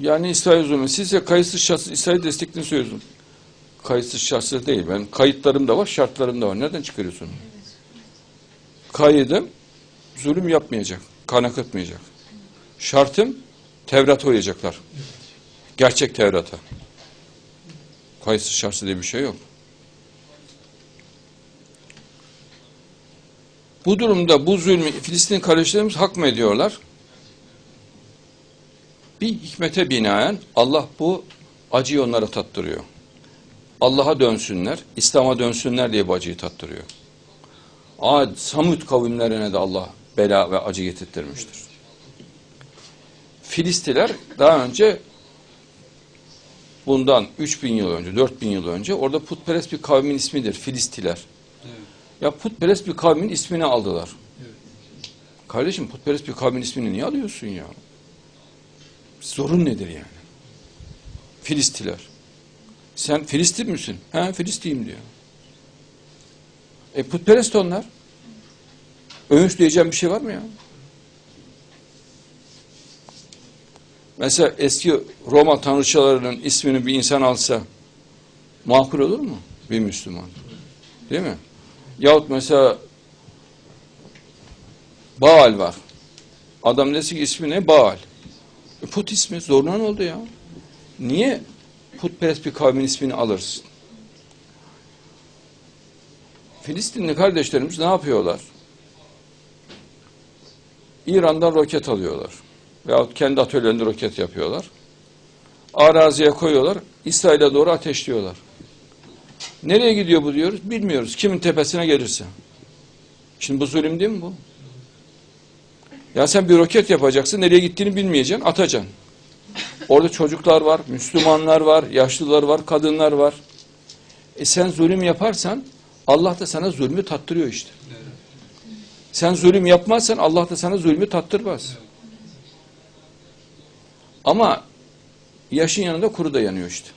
Yani İsrail zulmü. Siz de kayıtsız şartsız İsrail destekliğini söylüyorsun. Kayıtsız şartsız değil. Ben kayıtlarım da var, şartlarım da var. Nereden çıkarıyorsun? Kaydım zulüm yapmayacak, kan akıtmayacak. Şartım Tevrat'a uyacaklar. Gerçek Tevrat'a. Kayıtsız şartsız diye bir şey yok. Bu durumda bu zulmü Filistin kardeşlerimiz hak mı ediyorlar? Bir hikmete binaen Allah bu acıyı onlara tattırıyor. Allah'a dönsünler, İslam'a dönsünler diye bu acıyı tattırıyor. Ad, Samut kavimlerine de Allah bela ve acı getirttirmiştir. Filistiler daha önce bundan 3000 yıl önce, 4000 yıl önce orada putperest bir kavmin ismidir Filistiler. Ya putperest bir kavmin ismini aldılar. Kardeşim putperest bir kavmin ismini niye alıyorsun ya? Zorun nedir yani? Filistiler. Sen Filistin misin? He Filistliyim diyor. E putperest onlar. Övünç diyeceğim bir şey var mı ya? Mesela eski Roma tanrıçalarının ismini bir insan alsa makul olur mu? Bir Müslüman. Değil mi? Yahut mesela Baal var. Adam dese ki ismi ne? Baal. E, put ismi zoruna ne oldu ya? Niye putperest bir kavmin ismini alırsın? Filistinli kardeşlerimiz ne yapıyorlar? İran'dan roket alıyorlar. Veyahut kendi atölyelerinde roket yapıyorlar. Araziye koyuyorlar. İsrail'e doğru ateşliyorlar. Nereye gidiyor bu diyoruz? Bilmiyoruz. Kimin tepesine gelirse. Şimdi bu zulüm değil mi bu? Ya sen bir roket yapacaksın. Nereye gittiğini bilmeyeceksin. Atacaksın. Orada çocuklar var, Müslümanlar var, yaşlılar var, kadınlar var. E sen zulüm yaparsan Allah da sana zulmü tattırıyor işte. Sen zulüm yapmazsan Allah da sana zulmü tattırmaz. Ama yaşın yanında kuru da yanıyor işte.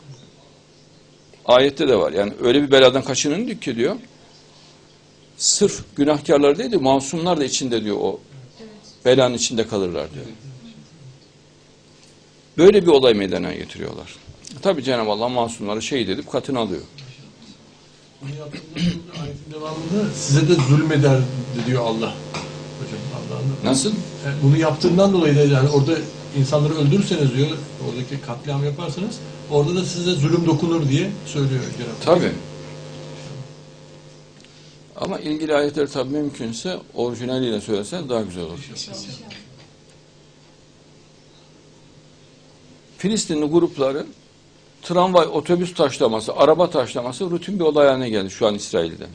Ayette de var. Yani öyle bir beladan kaçının ki diyor. Sırf günahkarlar değil de masumlar da içinde diyor o belanın içinde kalırlar diyor. Böyle bir olay meydana getiriyorlar. Tabi Cenab-ı Allah masumları şehit edip katını alıyor. Ayetin devamında size de zulmeder diyor Allah. Hocam Allah'ın Nasıl? Yani bunu yaptığından dolayı da yani orada insanları öldürürseniz diyor, oradaki katliam yaparsanız orada da size zulüm dokunur diye söylüyor Cenab-ı Hak. Ama ilgili ayetleri tabi mümkünse orijinaliyle söylesen daha güzel olur. Filistinli grupların tramvay, otobüs taşlaması, araba taşlaması rutin bir olay haline geldi şu an İsrail'de.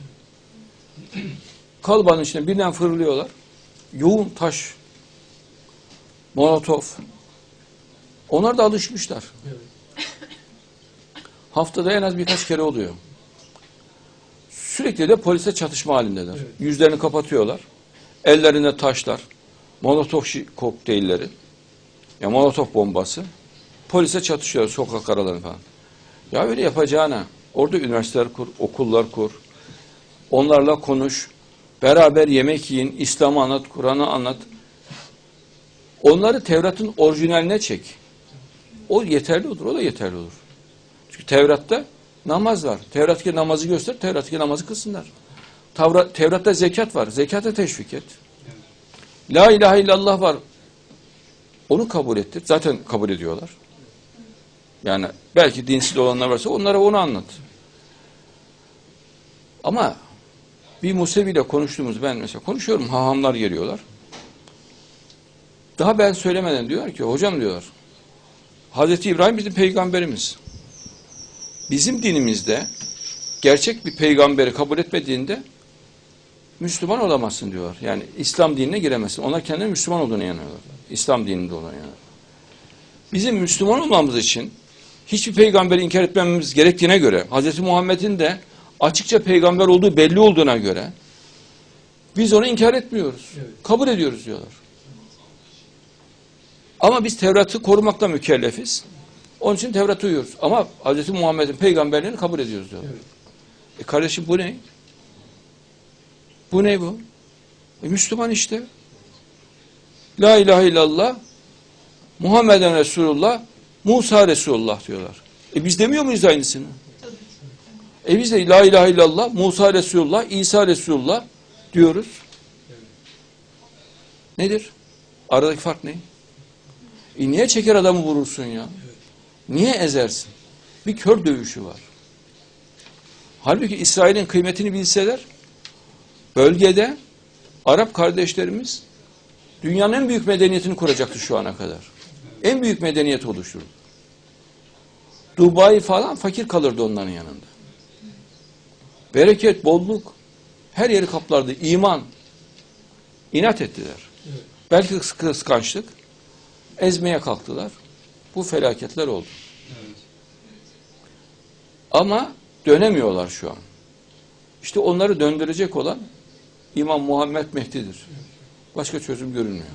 Kalbanın içine birden fırlıyorlar. Yoğun taş, molotof. Onlar da alışmışlar. Haftada en az birkaç kere oluyor. Sürekli de polise çatışma halindeler. Evet. Yüzlerini kapatıyorlar. Ellerinde taşlar, molotof kokteylleri, ya molotof bombası. Polise çatışıyor sokak aralarında falan. Ya öyle yapacağına orada üniversiteler kur, okullar kur. Onlarla konuş. Beraber yemek yiyin, İslam'ı anlat, Kur'an'ı anlat. Onları Tevrat'ın orijinaline çek. O yeterli olur, o da yeterli olur. Çünkü Tevrat'ta namaz var. Tevrat'taki namazı göster, Tevrat'taki namazı kılsınlar. Tavra, Tevrat'ta zekat var, zekata teşvik et. La ilahe illallah var. Onu kabul ettir. Zaten kabul ediyorlar. Yani belki dinsiz olanlar varsa onlara onu anlat. Ama bir Musevi'yle konuştuğumuz ben mesela konuşuyorum hahamlar geliyorlar. Daha ben söylemeden diyorlar ki hocam diyorlar Hazreti İbrahim bizim peygamberimiz. Bizim dinimizde gerçek bir peygamberi kabul etmediğinde Müslüman olamazsın diyor. Yani İslam dinine giremezsin. Onlar kendine Müslüman olduğunu inanıyorlar. İslam dininde olduğunu inanıyorlar. Bizim Müslüman olmamız için hiçbir peygamberi inkar etmememiz gerektiğine göre Hz. Muhammed'in de açıkça peygamber olduğu belli olduğuna göre biz onu inkar etmiyoruz. Evet. Kabul ediyoruz diyorlar. Ama biz Tevrat'ı korumakla mükellefiz. Onun için Tevrat'ı uyuyoruz. Ama Hz. Muhammed'in peygamberliğini kabul ediyoruz diyorlar. Evet. E kardeşim bu ne? Bu ne bu? E Müslüman işte. La ilahe illallah Muhammeden Resulullah Musa Resulullah diyorlar. E biz demiyor muyuz aynısını? E biz de la ilahe illallah, Musa Resulullah, İsa Resulullah diyoruz. Nedir? Aradaki fark ne? E niye çeker adamı vurursun ya? Niye ezersin? Bir kör dövüşü var. Halbuki İsrail'in kıymetini bilseler, bölgede Arap kardeşlerimiz dünyanın en büyük medeniyetini kuracaktı şu ana kadar. En büyük medeniyet oluşturdu. Dubai falan fakir kalırdı onların yanında. Bereket, bolluk her yeri kaplardı. İman. İnat ettiler. Belki kıs- kıskançlık. Ezmeye kalktılar. Bu felaketler oldu. Ama dönemiyorlar şu an. İşte onları döndürecek olan İmam Muhammed Mehdi'dir. Başka çözüm görünmüyor.